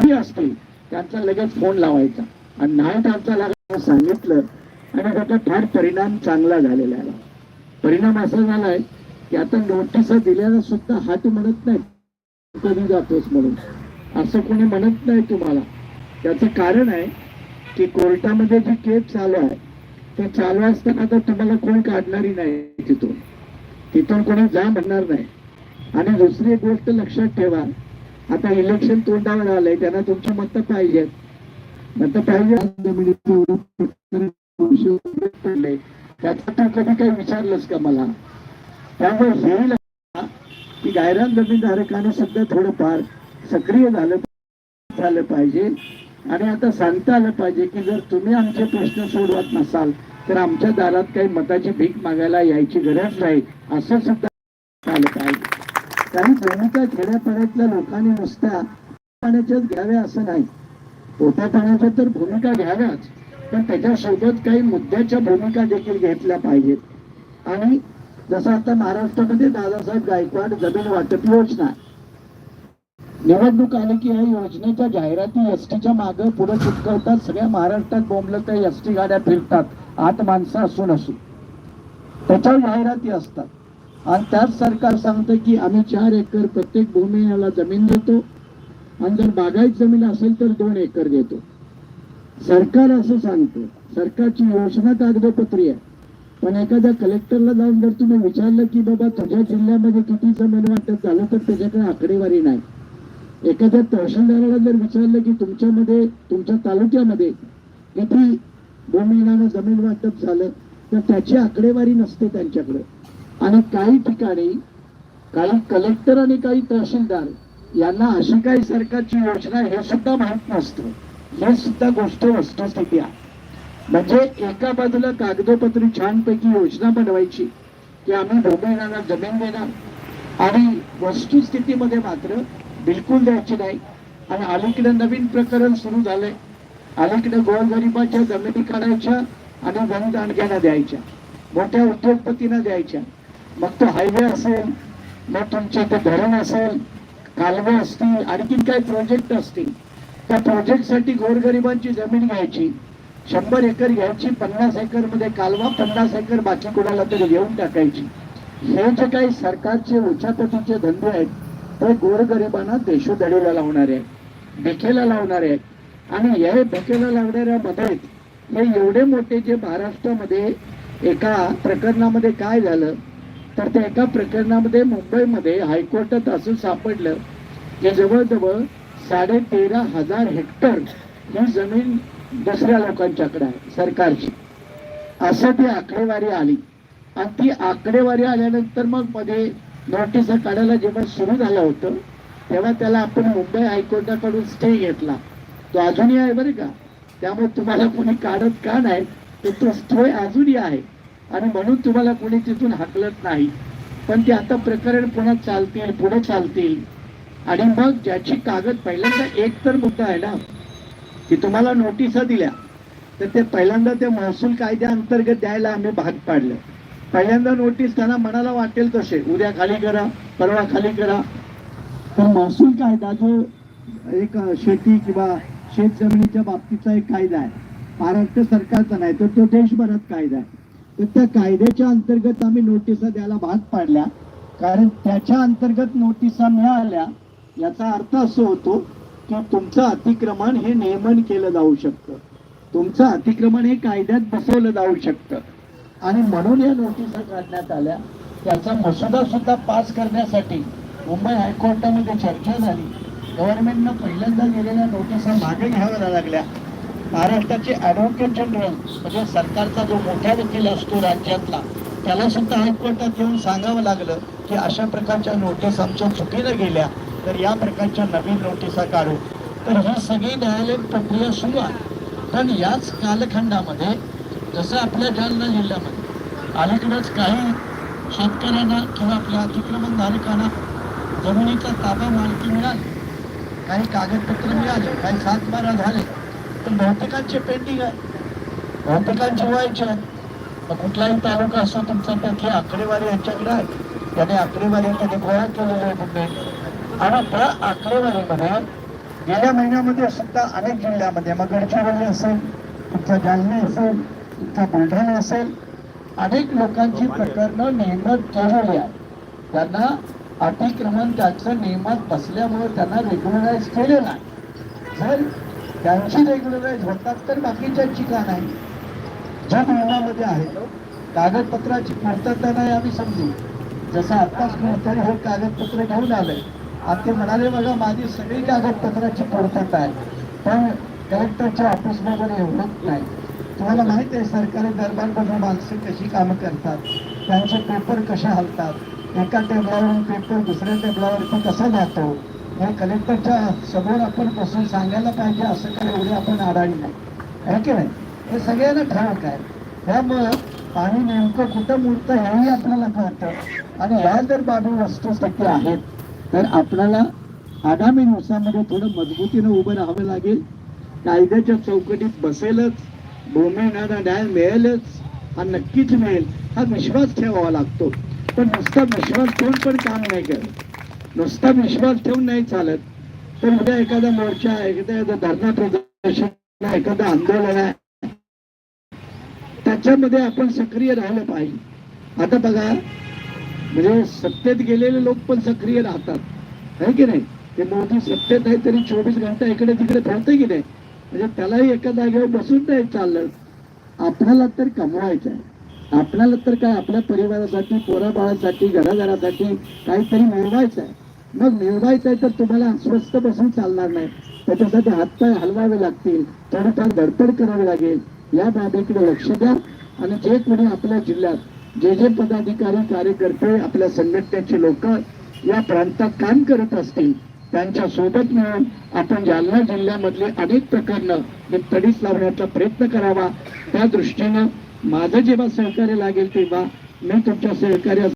कोणी असतील त्यांचा लगेच फोन लावायचा. आणि नाही त्यांचा लागला सांगितलं आणि त्याचा फार परिणाम चांगला झालेला आहे. परिणाम असा झालाय की आता नोटीस दिल्याला सुद्धा हात म्हणत नाही कधी जातोस म्हणून. असं कोणी म्हणत नाही तुम्हाला. त्याचं कारण आहे की कोर्टामध्ये जी केस चालू आहे ते चालू असताना तर तुम्हाला कोण काढणारी नाही तिथून. तिथून कोणी जा म्हणणार नाही. आणि दुसरी एक गोष्ट लक्षात ठेवा आता इलेक्शन तोंडावर आलंय त्यांना तुमची मत पाहिजेत. मत पाहिजे पडले. त्याचा तू कधी काही विचारलंस का मला? त्यामुळे हे लक्षात की गायरान जमीनधारकाने सध्या थोडंफार सक्रिय झालं झालं पाहिजे. आणि आता सांगता आलं पाहिजे की जर तुम्ही आमचे प्रश्न सोडवत नसाल तर आमच्या दारात काही मताची भीक मागायला यायची गरज नाही. असं सुद्धा आलं पाहिजे. काही भूमिका खेड्यापाड्यातल्या लोकांनी नुसत्या पाण्याच्याच घ्याव्या असं नाही. पोटा पाण्याच्या तर भूमिका घ्याव्याच पण त्याच्यासोबत काही मुद्द्याच्या भूमिका देखील घेतल्या पाहिजेत. आणि जसं आता महाराष्ट्रामध्ये दादासाहेब गायकवाड जमीन वाटप योजना. निवडणूक आली की या योजनेच्या जाहिराती एस टीच्या मागे पुढे चिटकवतात सगळ्या महाराष्ट्रात बोंबलं तर एस टी गाड्या फिरतात आत माणसं असून असून. त्याच्यावर जाहिराती असतात. आणि त्याच सरकार सांगतं की आम्ही चार एकर प्रत्येक भूमी याला जमीन देतो. आणि जर बागायत जमीन असेल तर दोन एकर देतो. सरकार असं सांगतं. सरकारची योजना कागदोपत्री आहे. पण एखाद्या कलेक्टरला जाऊन जर तुम्ही विचारलं की बाबा तुझ्या जिल्ह्यामध्ये किती जमीन वाटप झालं तर त्याच्याकडे आकडेवारी नाही. एखाद्या तहसीलदाराला जर विचारलं की तुमच्यामध्ये तुमच्या तालुक्यामध्ये किती भूमिहीनानं जमीन वाटप झालं तर त्याची आकडेवारी नसते त्यांच्याकडे. आणि काही ठिकाणी काही कलेक्टर आणि काही तहसीलदार यांना अशी काही सरकारची योजना हे सुद्धा माहीत नसतं. हे सुद्धा गोष्ट वस्तुस्थिती आहे. म्हणजे एका बाजूला कागदोपत्री छानपैकी योजना बनवायची की आम्ही भूमिहीनांना जमीन देणार आणि वस्तुस्थितीमध्ये मात्र बिलकुल द्यायची नाही. आणि अलीकडे नवीन प्रकरण सुरू झालंय. अलीकडे गोरगरिबाच्या जमिनी काढायच्या आणि वनदांडग्यांना द्यायच्या. मोठ्या उद्योगपतींना द्यायच्या. मग तो हायवे असेल मग तुमचे ते धरण असेल कालवे असतील आणखीन काही प्रोजेक्ट असतील त्या प्रोजेक्टसाठी गोरगरिबांची जमीन घ्यायची. शंभर एकर घ्यायची पन्नास एकरमध्ये कालवा पन्नास एकर बाकी कोणाला तरी घेऊन टाकायची. हे जे काही सरकारचे उच्चापतीचे धंदे आहेत ते गोरगरिबांना देशोधडीला लावणारे आहेत भिकेला लावणारे आहेत. आणि या भिकेला लावणाऱ्या मदत हे एवढे मोठे जे महाराष्ट्रामध्ये एका प्रकरणामध्ये काय झालं तर त्या एका प्रकरणामध्ये मुंबईमध्ये हायकोर्टात असं सापडलं की जवळजवळ साडे तेरा हजार हेक्टर ही जमीन दुसऱ्या लोकांच्याकडे आहे सरकारची. असं ती आकडेवारी आली. आणि ती आकडेवारी आल्यानंतर मग मध्ये नोटीस काढायला जेव्हा सुरू झालं होतं तेव्हा त्याला आपण मुंबई हायकोर्टाकडून स्टे घेतला. तो अजूनही आहे बरं का. त्यामुळे तुम्हाला कोणी काढत का नाही तर तो स्टे अजूनही आहे. आणि म्हणून तुम्हाला कोणी तिथून हाकलत नाही. पण ते आता प्रकरण पुन्हा चालतील पुढे चालतील. आणि मग ज्याची कागद पहिल्यांदा एक तर मुद्दा आहे ना की तुम्हाला नोटिसा दिल्या तर ते पहिल्यांदा ते महसूल कायद्याअंतर्गत द्यायला आम्ही भाग पाडलं. पहिल्यांदा नोटीस त्यांना मनाला वाटेल तसे उद्या खाली करा परवा खाली करा. तर महसूल कायदा जो एक शेती किंवा शेत जमिनीच्या बाबतीचा एक कायदा आहे महाराष्ट्र सरकारचा नाही तर तो देशभरात कायदा आहे. तर त्या कायद्याच्या अंतर्गत आम्ही नोटिसा द्यायला भाग पाडल्या. कारण त्याच्या अंतर्गत नोटिसा मिळाल्या याचा अर्थ असं होतो की तुमचं अतिक्रमण हे नियमन केलं जाऊ शकतं. तुमचं अतिक्रमण हे कायद्यात बसवलं जाऊ शकतं. आणि म्हणून या नोटिसा काढण्यात आल्या. त्याचा मसुदा सुद्धा पास करण्यासाठी मुंबई हायकोर्टामध्ये चर्चा झाली. गव्हर्नमेंटनं पहिल्यांदा गेलेल्या नोटिसा मागे घ्याव्या लागल्या. महाराष्ट्राचे ॲडव्होकेट जनरल म्हणजे सरकारचा जो मोठा वकील असतो राज्यातला त्याला सुद्धा हायकोर्टात येऊन सांगावं लागलं की अशा प्रकारच्या नोटीस आमच्या चुकीनं गेल्या तर या प्रकारच्या नवीन नोटिसा काढू. तर ही सगळी न्यायालयीन प्रक्रिया सुरू आहे. पण याच कालखंडामध्ये जसं आपल्या जालना जिल्ह्यामध्ये अलीकडेच काही शेतकऱ्यांना किंवा आपल्या अतिक्रमण धारकांना जमिनीचा ताबा मालकी मिळाली. काही कागदपत्र मिळाले काही सात बारा झाले. तर बहुतेकांचे पेंडिंग आहे. बहुतेकांचे व्हायचे आहे मग कुठलाही तालुका असो तुमचा त्यातली आकडेवारी यांच्याकडे आहे. त्याने आकडेवारी त्याने गोळा केलेली आहे मुंबई. आणि त्या आकडेवारीमध्ये गेल्या महिन्यामध्ये सुद्धा अनेक जिल्ह्यामध्ये मग गडचिरोली असेल तुमचा जालना असेल तुमचा बुलढाणा असेल अनेक लोकांची प्रकरणं नियमित केलेली आहे त्यांना अतिक्रमण त्याचं नियमात बसल्यामुळे त्यांना रेग्युलराईज केलेलं आहे जर त्यांची रेग्युलराईज होतात तर बाकीच्यांची का नाही? ज्या नियमामध्ये आहे. कागदपत्राची पूर्तता नाही आम्ही समजू. जसं आत्ताच कोणतरी हे कागदपत्र घेऊन आलंय आणि ते म्हणाले बघा माझी सगळी कागदपत्राची पूर्तता आहे. पण कलेक्टरच्या ऑफिसमध्ये एवढंच नाही. तुम्हाला माहीत आहे सरकारी दरबारमध्ये माणसं कशी कामं करतात? त्यांचे पेपर कसे हलतात? एका टेबलावरून पेपर दुसऱ्या टेबलावरती कसा जातो? हे कलेक्टरच्या समोर आपण बसून सांगायला पाहिजे असं काही एवढे आपण आडाणी नाही. आहे की नाही? हे सगळ्यांना ठाऊक आहे. त्यामुळं पाणी नेमकं कुठं मुरतं हेही आपल्याला कळतं. आणि ह्या जर बाबी वस्तुस्थिती आहेत तर आपल्याला आगामी दिवसामध्ये थोडं मजबूतीनं उभं राहावं लागेल. कायद्याच्या चौकटीत बसेलच भूमिहीनाला न्याय मिळेलच हा नक्कीच मिळेल. हा विश्वास ठेवावा लागतो. पण नुसता विश्वास ठेवून पण काम नाही करत. नुसता विश्वास ठेवून नाही चालत. तर उद्या एखादा मोर्चा एखादा एखादा धरणा प्रदर्शन एखादं आंदोलन आहे त्याच्यामध्ये आपण सक्रिय राहिलं पाहिजे. आता बघा म्हणजे सत्तेत गेलेले लोक पण सक्रिय राहतात. आहे की नाही? ते मोदी सत्तेत आहे तरी चोवीस घंटा इकडे तिकडे फिरते की नाही? म्हणजे त्यालाही एका जागेवर बसून नाही चाललं आपल्याला तर कमवायचं आहे आपल्याला तर काय आपल्या परिवारासाठी पोराबाळासाठी घराघरासाठी काहीतरी मिळवायचं आहे मग मिळवायचं आहे तर तुम्हाला अस्वस्थ बसून चालणार नाही. त्याच्यासाठी हातपाय हलवावे लागतील. थोडीफार धडपड करावी लागेल. या बाबीकडे लक्ष द्या. आणि जे कोणी आपल्या जिल्ह्यात जे जे पदाधिकारी कार्यकर्ते आपल्या संघटनेचे लोक या प्रांतात काम करत असतील त्यांच्यासोबत मिळून आपण जालना जिल्ह्यामधले अनेक प्रकरणं हे तडीस लावण्याचा प्रयत्न करावा. त्या दृष्टीनं माझं जेव्हा सहकार्य लागेल तेव्हा मी तुमच्या सहकार्य